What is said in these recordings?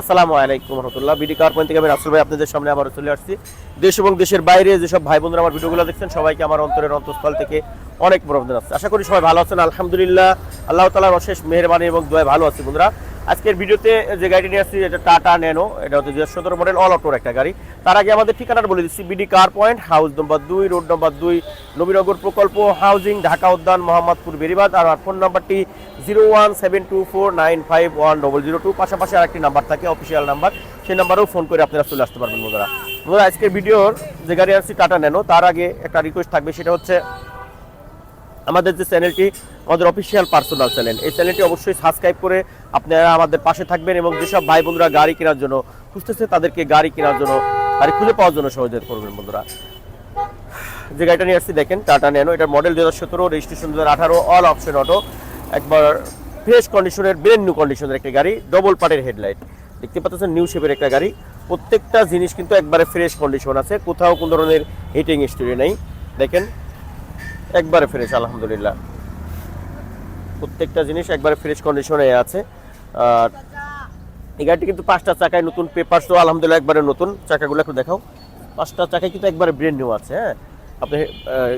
আসসালামু আলাইকুম রহমতুল্লাহ। BD car point থেকে আমি রাসুল ভাই আপনাদের সামনে আবার চলে আসছি। দেশ এবং দেশের বাইরে যেসব ভাই বোনরা আমার ভিডিওগুলো দেখছেন, সবাইকে আমার অন্তরের অন্তঃস্থল থেকে অনেক বড় আছে আশা করি সবাই ভালো আছেন, আলহামদুলিল্লাহ। আল্লাহ তালার অশেষ মেহরবানি এবং দোয়া ভালো আছে বন্ধুরা। আজকের ভিডিওতে যে গাড়িটি নিয়ে আসছি, এটা টাটা ন্যানো এটা হচ্ছে দুই সতেরো মডেল অল অটোর একটা গাড়ি। তার আগে আমাদের ঠিকানাটা বলে দিচ্ছি BD car point house number দুই রোড নম্বর দুই, নবীনগর প্রকল্প হাউজিং ঢাকা উদ্যান, মোহাম্মদপুর, বেরিবাদ। আর ফোন নাম্বারটি zero one seven two four nine five one double zero two পাশাপাশি আরেকটি নাম্বার থাকে অফিসিয়াল নাম্বার সেই নাম্বারেও ফোন করে আপনারা চলে আসতে পারবেন বন্ধুরা। বন্ধুরা, আজকের ভিডিওর যে গাড়ি আসছি টাটা ন্যানো তার আগে একটা রিকোয়েস্ট থাকবে, সেটা হচ্ছে আমাদের যে চ্যানেলটি, আমাদের অফিসিয়াল পার্সোনাল চ্যানেল এই চ্যানেলটি অবশ্যই সাবস্ক্রাইব করে আপনারা আমাদের পাশে থাকবেন এবং যেসব ভাই বন্ধুরা গাড়ি কেনার জন্য খুঁজতেছে, তাদেরকে গাড়ি কেনার জন্য, গাড়ি খুঁজে পাওয়ার জন্য সহযোগিতা করবেন বন্ধুরা। যে গাড়িটা নিয়ে আসছি, দেখেন টাটা ন্যানো এটার মডেল দু হাজার সতেরো রেজিস্ট্রেশন দু হাজার আঠারো অল অপশন অটো একবার ফ্রেশ কন্ডিশনের ব্রেন নিউ কন্ডিশনের একটা গাড়ি ডবল পার্টের হেডলাইট দেখতে পাচ্ছেন নিউ শেপের একটা গাড়ি। প্রত্যেকটা জিনিস কিন্তু একবারে ফ্রেশ কন্ডিশন আছে, কোথাও কোনো ধরনের হিটিং স্টোরি নেই। দেখেন একবারে ফ্রেশ আলহামদুলিল্লাহ। প্রত্যেকটা জিনিস একবারে ফ্রেশ কন্ডিশনে আছে। আর এই গাড়িটি কিন্তু পাঁচটা চাকায় নতুন পেপার তো আলহামদুলিল্লাহ একবারে নতুন। চাকাগুলো একটু দেখাও। পাঁচটা চাকায় কিন্তু একবারে ব্রেন নিউ আছে হ্যাঁ। আপনি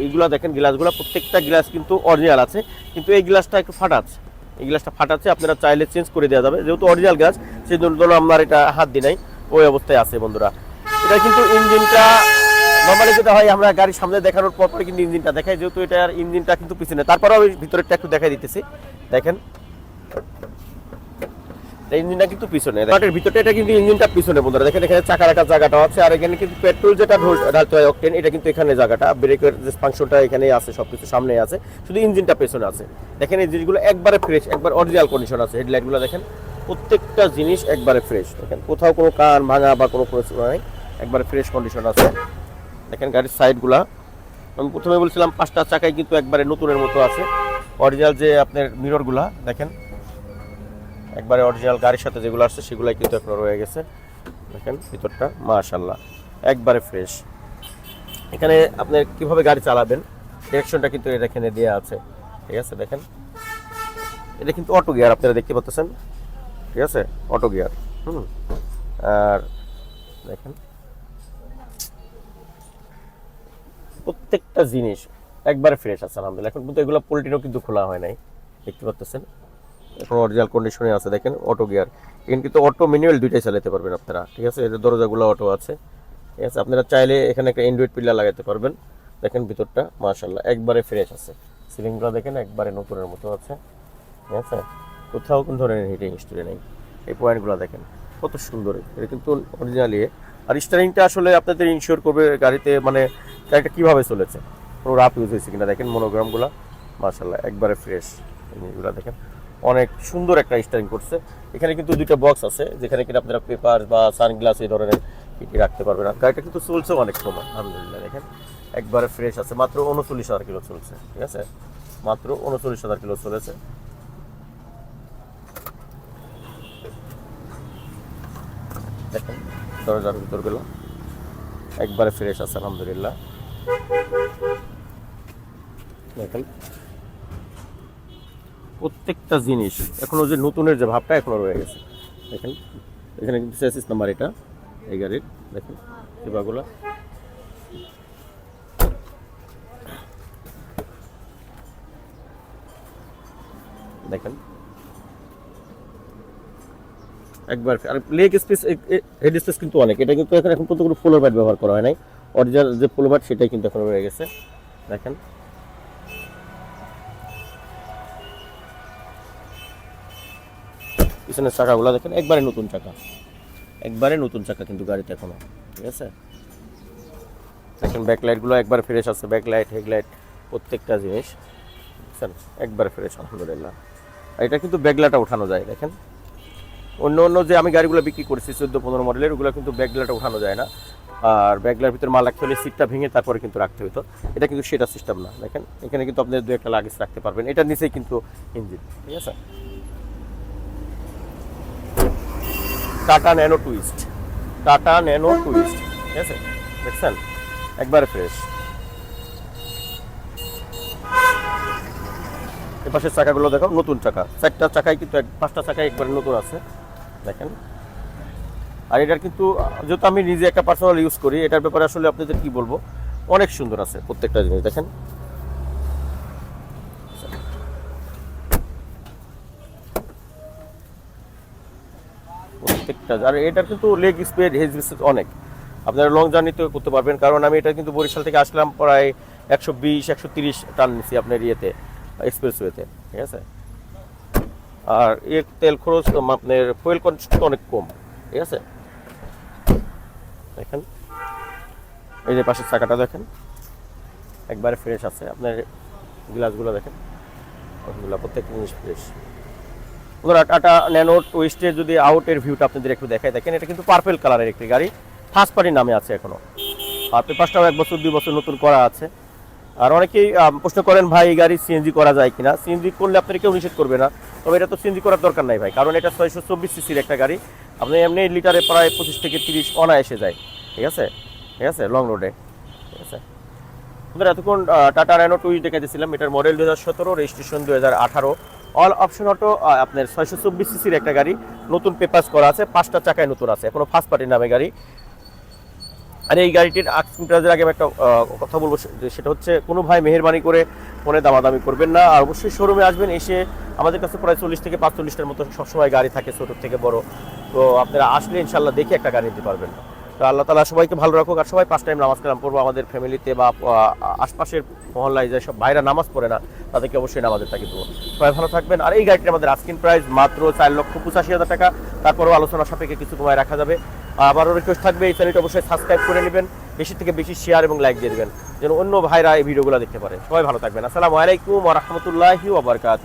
এইগুলা দেখেন গ্লাসগুলো প্রত্যেকটা গ্লাস কিন্তু অরিজিনাল আছে। কিন্তু এই গ্লাসটা একটু ফাটা আছে। এই গ্লাসটা ফাটাচ্ছে আপনারা চাইলে চেঞ্জ করে দেওয়া যাবে। যেহেতু অরিজিনাল গ্লাস সেই জন্য আমার এটা হাত দিই নাই। ওই অবস্থায় আছে বন্ধুরা। এটা কিন্তু ইঞ্জিনটা নর্মালি যেটা হয়, আমরা গাড়ির সামনে দেখানোর পর পরে কিন্তু ইঞ্জিনটা দেখাই যেহেতু এটার ইঞ্জিনটা কিন্তু পিছনে। তারপরেও আমি ভিতরেরটা একটু দেখাই দিতেছি। দেখেন। ইঞ্জিনটা কিন্তু পিছনে। গাড়ির ভিতরটা, এটা কিন্তু ইঞ্জিনটা পিছনে বন্ধুরা। দেখেন, এখানে চাকার একটা জায়গাটা আছে, আর এখানে কিন্তু পেট্রোল যেটা ঢালতে হয় অকটেন এটা কিন্তু এখানে জায়গাটা। ব্রেকের যে ফাংশনটা এখানেই আছে, সবকিছু সামনে আছে। শুধু ইঞ্জিনটা পেছনে আছে। দেখেন, এই জিনিসগুলো একবারে ফ্রেশ একবার অরিজিনাল কন্ডিশন আছে। হেডলাইটগুলো দেখেন, প্রত্যেকটা জিনিস একবারে ফ্রেশ দেখেন, কোথাও কোনো কান ভাঙা বা কোনো কিছু নাই, একবারে ফ্রেশ কন্ডিশন আছে। দেখেন গাড়ির সাইডগুলা। আমি প্রথমে বলছিলাম পাঁচটা চাকায় কিন্তু একবারে নতুনের মতো আছে। অরিজিনাল যে আপনার মিররগুলা দেখেন। একবারে অরিজিনাল গাড়ির সাথে যেগুলো আসছে, সেগুলাই কিন্তু এখনও রয়ে গেছে। দেখেন ভিতরটা মাশাল্লাহ একবারে ফ্রেশ এখানে আপনি কীভাবে গাড়ি চালাবেন ডিরেকশনটা কিন্তু এটা এখানে দেওয়া আছে। ঠিক আছে, দেখেন। এটা কিন্তু অটো গিয়ার আপনারা দেখতে পাচ্ছেন। ঠিক আছে অটো গিয়ার হুম। আর দেখেন প্রত্যেকটা জিনিস একবারে ফ্রেশ আছে, আলহামদুলিল্লাহ। এখন কিন্তু এগুলো পোল্ট্রিনও কিন্তু খোলা হয় নাই। দেখতে পাচ্ছেন এখন অরিজিনাল কন্ডিশনে আছে, দেখেন অটো গিয়ার এখানে কিন্তু অটো ম্যানুয়াল দুইটাই চালাতে পারবেন আপনারা, ঠিক আছে? এদের দরজাগুলো অটো আছে, ঠিক আছে? আপনারা চাইলে এখানে একটা অ্যান্ড্রয়েড পিলার লাগাতে পারবেন। দেখেন ভিতরটা মাশাল্লাহ একবারে ফ্রেশ আছে। সিলিংগুলো দেখেন, একবারে নতুনের মতো আছে, ঠিক আছে? কোথাও কোন ধরনের হিটিং হিস্ট্রি নেই। এই পয়েন্টগুলো দেখেন। কত সুন্দর। এটা কিন্তু অরিজিনালি আর স্টারিংটা আসলে আপনাদের ইনশিওর করবে গাড়িতে মানে গাড়িটা কীভাবে চলেছে। কোনো রাফ ইউজ হয়েছে কিনা দেখেন মনোগ্রামগুলো মার্শাল্লাহ একবারে ফ্রেশ এগুলো দেখেন। অনেক সুন্দর একটা স্টারিং করছে। এখানে কিন্তু দুইটা বক্স আছে, যেখানে কিনা আপনারা পেপার বা সানগ্লাস এই ধরনের কি রাখতে পারবেন। আর গাড়িটা কিন্তু চলছে অনেক সময়, আলহামদুলিল্লাহ, দেখেন। একবারে ফ্রেশ আছে। মাত্র উনচল্লিশ হাজার কিলো চলছে, ঠিক আছে? মাত্র উনচল্লিশ হাজার কিলো চলেছে। দরজার ভিতরগুলো একবারে ফ্রেশ আছে, আলহামদুলিল্লাহ। দেখেন। প্রত্যেকটা জিনিস, এখনও যে নতুনের যে ভাবটা এখনও রয়ে গেছে। দেখেন, এখানে কিন্তু সেসিস নাম্বার এটা, এই গাড়ির। দেখেন সেবাগুলো দেখেন। একবার আর লেগ স্পেস হেড স্পেস কিন্তু অনেক। এটা কিন্তু এখন এখন পর্যন্ত কোনো ফ্লোর ব্যাট ব্যবহার করা হয় নাই। অরিজিনাল যে ফ্লোর ব্যাট সেটাই কিন্তু এখন রয়ে গেছে। দেখেন। পিছনের চাকাগুলো দেখেন, একবারে নতুন চাকা। একবারে নতুন চাকা কিন্তু গাড়িতে এখনও। ঠিক আছে? দেখেন ব্যাকলাইটগুলো একবার ফ্রেশ আছে। ব্যাকলাইট হেডলাইট প্রত্যেকটা জিনিস। বুঝছেন একবারে ফ্রেশ আলহামদুলিল্লাহ। আর এটা কিন্তু ব্যাগলাটা উঠানো যায়, দেখেন। অন্য অন্য যে আমি গাড়িগুলো বিক্রি করেছি, চোদ্দ, পনেরো মডেলের, ওগুলো কিন্তু ব্যাগলাটা উঠানো যায় না। আর ব্যাগলার ভিতরে মাল রাখতে হলে সিটটা ভেঙে তারপরে কিন্তু রাখতে হতো। এটা কিন্তু সেটা সিস্টেম না। দেখেন, এখানে কিন্তু আপনি দু একটা লাগেজ রাখতে পারবেন। এটার নিচেই কিন্তু ইঞ্জিন ঠিক আছে? Tata Nano Twist Tata Nano Twist ঠিক আছে? দেখছেন? একবারে ফ্রেশ এপাশের চাকাগুলো দেখো, নতুন চাকা। চারটা চাকায় কিন্তু পাঁচটা চাকায় একবারে নতুন আছে। দেখেন। আর এটার কিন্তু, যেহেতু আমি নিজে একটা পার্সোনাল ইউজ করি, এটার ব্যাপারে আসলে আপনাদের কি বলব? অনেক সুন্দর আছে প্রত্যেকটা জিনিস, দেখেন। প্রত্যেকটা, আর এটার কিন্তু লেগ স্পিড হেজ অনেক। আপনারা লং জার্নিতে করতে পারবেন, কারণ আমি এটা কিন্তু বরিশাল থেকে আসলাম প্রায় একশো বিশ, একশো তিরিশ টান নিছি আপনার ইয়েতে এক্সপ্রেসওয়েতে ঠিক আছে? আর এর তেল খরচ আপনার ফুয়েল কনস্ট অনেক কম, ঠিক আছে? দেখেন, এই যে পাশের চাকাটা দেখেন, একবারে ফ্রেশ আছে, আপনার গ্লাসগুলো দেখেন, ওগুলো প্রত্যেকটা জিনিস ফ্রেশ বন্ধুরা টাটা ন্যানো টুইস্টের যদি আউটের ভিউটা আপনাদের একটু দেখাই, দেখেন, এটা কিন্তু পার্পেল কালারের একটি গাড়ি ফার্স্ট পার্টির নামে আছে এখনও। আর পেপারটাও এক বছর, দুই বছর নতুন করা আছে। আর অনেকেই প্রশ্ন করেন, ভাই, এই গাড়ি সিএনজি করা যায় কিনা? সিএনজি করলে আপনার কেউ নিষেধ করবে না। তবে এটা তো সিএনজি করার দরকার নাই ভাই, কারণ এটা ছয়শো চব্বিশ সিসির একটা গাড়ি। আপনি এমনি লিটারে প্রায় পঁচিশ থেকে তিরিশ অনায়াসে যায়, ঠিক আছে? ঠিক আছে? লং রোডে ঠিক আছে? আমাদের এতক্ষণ টাটা ন্যানো টুইস দেখাইতেছিলাম, এটার মডেল দু হাজার সতেরো রেজিস্ট্রেশন দু হাজার আঠারো। অল অপশন অটো আপনার ছয়শো চব্বিশ সিসির একটা গাড়ি, নতুন পেপার্স করা আছে, পাঁচটা চাকায় নতুন আছে, এখনও ফার্স্ট পার্টির নামে গাড়ি। আর এই গাড়িটির আক্সিং প্রাইজের আগে একটা কথা বলব সেটা হচ্ছে কোনো ভাই মেহরবানি করে ফোনে দামাদামি করবেন না। আর অবশ্যই শোরুমে আসবেন, এসে আমাদের কাছে প্রায় চল্লিশ থেকে পাঁচচল্লিশটার মতো সবসময় গাড়ি থাকে ছোট থেকে বড়। তো আপনারা আসলে ইনশাল্লাহ দেখে একটা গাড়ি নিতে পারবেন। তো আল্লাহ তালা সবাইকে ভালো রাখুক। আর সবাই পাঁচ টাইম নামাজ কালাম পড়ব। আমাদের ফ্যামিলিতে বা আশপাশের মহল্লায় যে সব ভাইরা নামাজ পড়ে না, তাদেরকে অবশ্যই নামাজের তাকে দেবো। সবাই ভালো থাকবেন। আর এই গাড়িটির আমাদের আস্কিন প্রাইস মাত্র চার লক্ষ পঁচাশি হাজার টাকা। তারপরেও আলোচনা সাপেক্ষে কিছু কমায় রাখা যাবে। আবারও রিকোয়েস্ট থাকবে, এই চ্যানেলটি অবশ্যই সাবস্ক্রাইব করে নেবেন, বেশি থেকে বেশি শেয়ার এবং লাইক দিয়ে দেবেন, যেন অন্য ভাইরা এই ভিডিওগুলো দেখতে পারে। সবাই ভালো থাকবেন। আসসালামু আলাইকুম রাহমাতুল্লাহি ওয়া বারাকাতুহু।